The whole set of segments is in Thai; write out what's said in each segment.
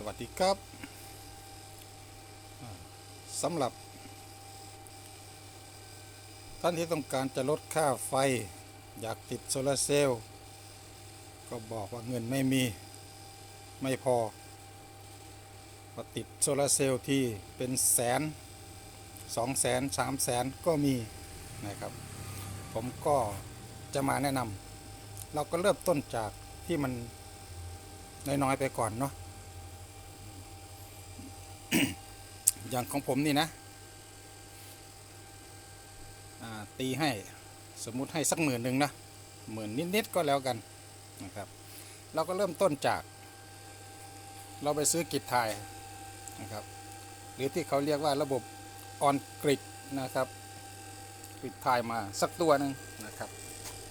สวัสดีครับสำหรับ ท่านที่ต้องการจะลดค่าไฟ อยากติดโซลาร์เซลล์ก็บอกว่าเงินไม่มีไม่พอก็ติดโซลาร์เซลล์ที่เป็นแสนสองแสนสามแสนก็มีนะครับ ผมก็จะมาแนะนำเราก็เริ่มต้นจากที่มันน้อยๆไปก่อนเนาะ อย่างของผมนี่นะตีให้สมมุติให้สักหมื่นหนึ่งนะหมื่นนิดๆก็แล้วกันนะครับ เราก็เริ่มต้นจาก เราไปซื้อกิจทายนะครับ หรือที่เขาเรียกว่าระบบออนกริดนะครับกริดทายมาสักตัวหนึ่งนะครับ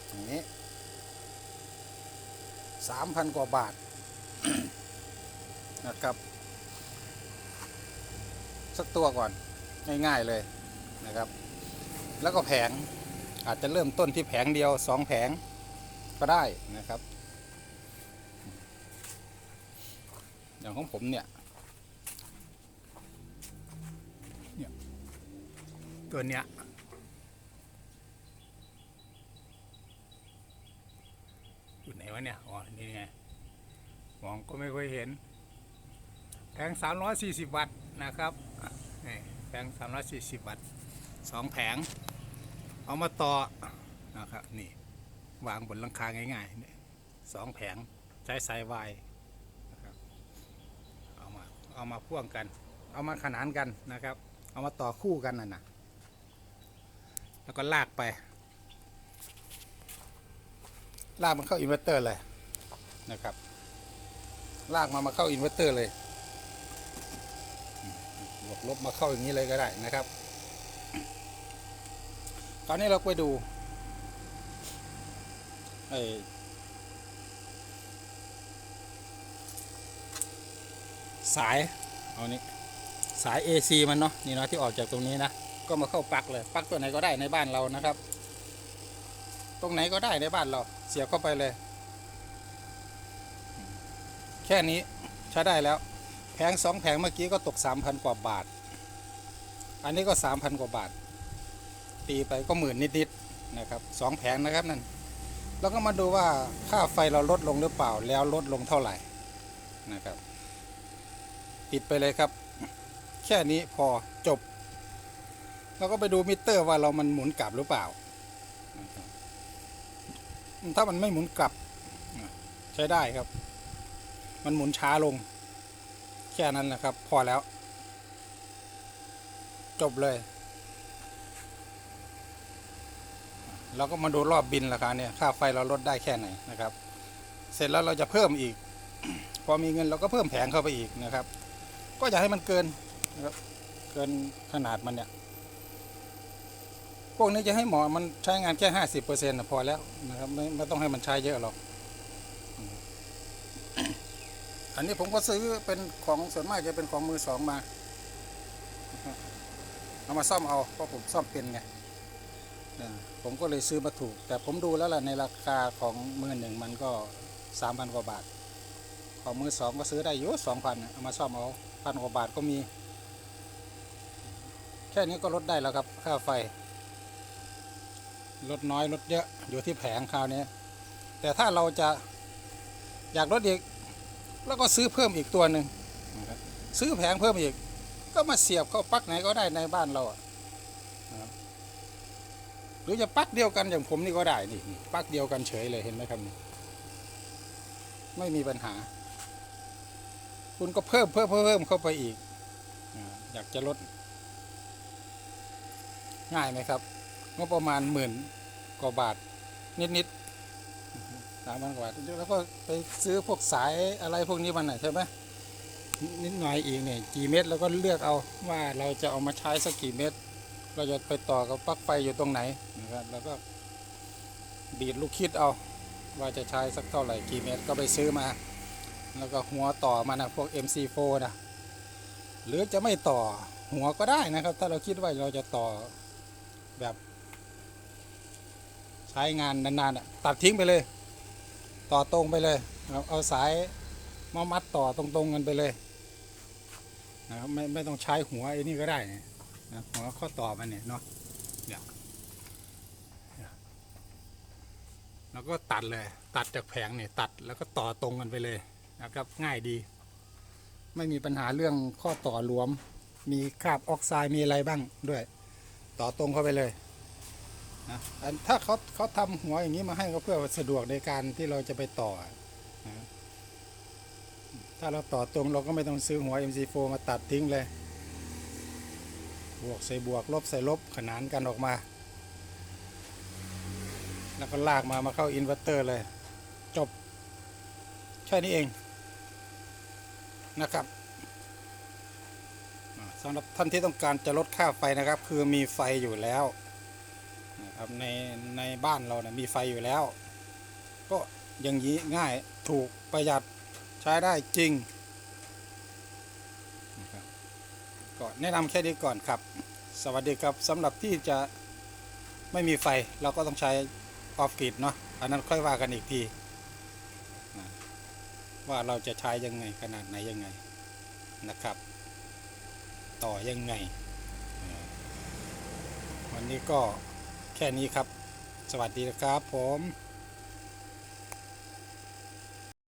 อย่างนี้สามพันกว่าบาทนะครับ สักตัวก่อนง่ายๆเลยนะครับ แล้วก็แผงอาจจะเริ่มต้นที่แผงเดียวสองแผงก็ได้นะครับ อย่างของผมเนี่ยเนี่ย ตัวเนี้ยอยู่ไหนวะเนี่ย อ๋อ นี่ไง มองก็ไม่ค่อยเห็นแผง340 วัตต์นะครับ แผง340 วัตต์สองแผง เอามาต่อนะครับนี่วางบนหลังคาง่ายๆนี่สองแผงใช้สายวายนะครับเอามาเอามาพ่วงกัน เอามาขนานกันนะครับ เอามาต่อคู่กันน่ะนะแล้วก็ลากไป ลากมันเข้าอินเวอร์เตอร์เลยนะครับ ลากมามาเข้าอินเวอร์เตอร์เลย บวกลบมาเข้าอย่างนี้เลยก็ได้นะครับ ตอนนี้เราไปดูไอสาย เอานี้สาย AC มันเนาะนี่เนาะที่ออกจากตรงนี้นะ ก็มาเข้าปลั๊กเลยปลั๊กตัวไหนก็ได้ในบ้านเรานะครับ ตรงไหนก็ได้ในบ้านเรา เสียบเข้าไปเลย แค่นี้ใช้ได้แล้ว แผงสองแผงเมื่อกี้ก็ตก3,000กว่าบาท อันนี้ก็3,000กว่าบาท ตีไปก็หมื่นนิดๆนะครับสองแผงนะครับนั่นแล้วก็มาดูว่าค่าไฟเราลดลงหรือเปล่าแล้วลดลงเท่าไหร่นะครับ ติดไปเลยครับ แค่นี้พอจบ แล้วก็ไปดูมิเตอร์ว่าเรามันหมุนกลับหรือเปล่า ถ้ามันไม่หมุนกลับใช้ได้ครับ มันหมุนช้าลง แค่นั้นแหละครับ พอแล้ว จบเลยเราก็มาดูรอบบินราคาเนี่ยค่าไฟเราลดได้แค่ไหนนะครับ เสร็จแล้วเราจะเพิ่มอีก พอมีเงินเราก็เพิ่มแผงเข้าไปอีกนะครับ ก็อย่าให้มันเกินนะครับเกินขนาดมันเนี่ยพวกนี้จะให้หมอมันใช้งานแค่ห้าสิบเปอร์เซ็นต์พอแล้วนะครับไม่ไม่ต้องให้มันใช้เยอะหรอก อันนี้ผมก็ซื้อเป็นของส่วนมากจะเป็นของมือสองมา เอามาซ่อมเอาเพราะผมซ่อมเป็นไงผมก็เลยซื้อมาถูก แต่ผมดูแล้วล่ะในราคาของมือหนึ่งมันก็สามพันกว่าบาท ของมือสองก็ซื้อได้อยู่สองพันเอามาซ่อมเอาพันกว่าบาทก็มี แค่นี้ก็ลดได้แล้วครับค่าไฟ ลดน้อยลดเยอะอยู่ที่แผงคราวนี้ แต่ถ้าเราจะอยากลดอีก แล้วก็ซื้อเพิ่มอีกตัวหนึ่งซื้อแผงเพิ่มอีก ก็มาเสียบเข้าปลั๊กไหนก็ได้ในบ้านเราหรือจะปลั๊กเดียวกันอย่างผมนี่ก็ได้นี่ปลั๊กเดียวกันเฉยเลยเห็นไหมครับนี่ไม่มีปัญหา คุณก็เพิ่มเพิ่มเพิ่มเข้าไปอีกอ่าอยากจะลด ง่ายไหมครับงบประมาณหมื่นกว่าบาทนิดๆ สามพันกว่าแล้วก็ไปซื้อพวกสายอะไรพวกนี้มันน่ะใช่ไหมนิดหน่อยอีกเนี่ยกี่เม็ดแล้วก็เลือกเอาว่าเราจะเอามาใช้สักกี่เม็ดเราจะไปต่อกับปลั๊กไฟอยู่ตรงไหนนะครับแล้วก็ดีดลูกคิดเอา ว่าจะใช้สักเท่าไหร่กี่เม็ดก็ไปซื้อมา แล้วก็หัวต่อมันนะพวก MC4 นะหรือจะไม่ต่อหัวก็ได้นะครับ ถ้าเราคิดว่าเราจะต่อแบบ ใช้งานนานๆตัดทิ้งไปเลย ต่อตรงไปเลยเอาเอาสายมามัดต่อตรงๆกันไปเลยนะครับไม่ไม่ต้องใช้หัวไอ้นี่ก็ได้นะหัวข้อต่อมันเนี่ยเนาะเนี่ยแล้วก็ตัดเลยตัดจากแผงเนี่ยตัดแล้วก็ต่อตรงกันไปเลยนะครับง่ายดี ไม่มีปัญหาเรื่องข้อต่อหลวม มีคราบออกไซด์มีอะไรบ้างด้วย ต่อตรงเข้าไปเลย นะอันถ้าเขาเขาทำหัวอย่างนี้มาให้ก็เพื่อสะดวกในการที่เราจะไปต่อนะถ้าเราต่อตรงเราก็ไม่ต้องซื้อหัว MC4 มาตัดทิ้งเลย บวกใส่บวกลบใส่ลบขนานกันออกมา แล้วก็ลากมามาเข้าอินเวอร์เตอร์เลย จบ แค่นี้เองนะครับสำหรับท่านที่ต้องการจะลดค่าไฟนะครับ คือมีไฟอยู่แล้ว นะครับในในบ้านเรานะมีไฟอยู่แล้ว ก็อย่างนี้ง่ายถูกประหยัดใช้ได้จริงนะครับก็แนะนำแค่นี้ก่อนครับ สวัสดีครับสำหรับที่จะไม่มีไฟเราก็ต้องใช้ออฟกริดเนาะอันนั้นค่อยว่ากันอีกทีนะว่าเราจะใช้ยังไงขนาดไหนยังไงนะครับ ต่อยังไง วันนี้ก็ แค่นี้ครับ สวัสดีครับผม